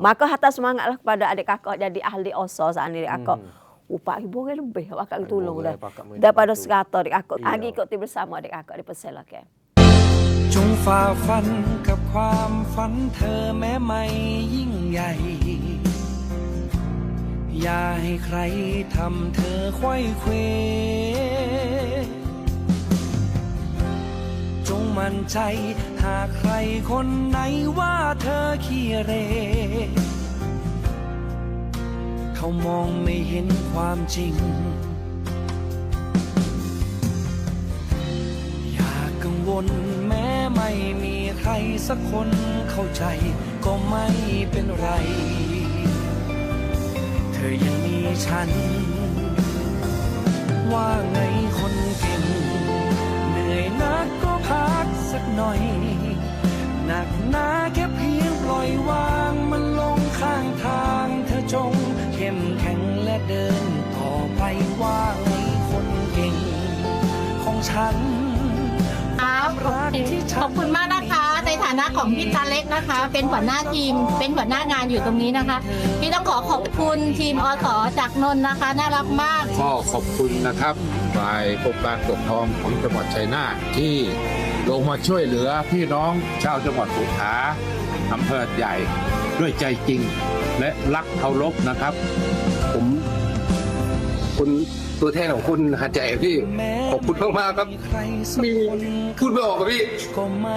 Maka hantar semangatlah kepada adik kakak jadi ahli OSO saat ini adik kakak. Upah ibu kan lebih akak Ibu tolong dah. boleh pakak minta Daripada bantu. sekata adik kakak. Iya. Agi ikut tiba bersama adik kakak di persilakan. จงฝ่าฟันกับความฝันเธอแม้ไม่ยิ่งใหญ่ อย่าให้ใครทำเธอควยเควจงมั่นใจหากใครคนไหนว่าเธอขี้เหร เขามองไม่เห็นความจริง อย่ากังวลแม้ไม่มีใครสักคนเข้าใจก็ไม่เป็นไร เธอยังมีฉัน ว่าไงคนเก่ง เหนื่อยนักก็พักสักหน่อย หนักหนาแค่เพียงปล่อยวาง ฉันครับขอบคุณมากนะคะ ในฐานะของพี่ตาเล็กนะคะ เป็นหัวหน้าทีม เป็นหัวหน้างานอยู่ตรงนี้นะคะ พี่ต้องขอขอบคุณทีมอสจากนนท์นะคะ น่ารักมากก็ขอบคุณนะครับฝ่ายปกครองปกครองของจังหวัดชัยนาทที่ลงมาช่วยเหลือพี่น้องชาวจังหวัดสงขลาอำเภอใหญ่ด้วยใจจริง และรักเคารพนะครับ ผม คุณตัวแทนของคุณหัดใหญ่พี่ขอบคุณมากๆครับมีพูดไม่ออกครับพี่ก็ไม่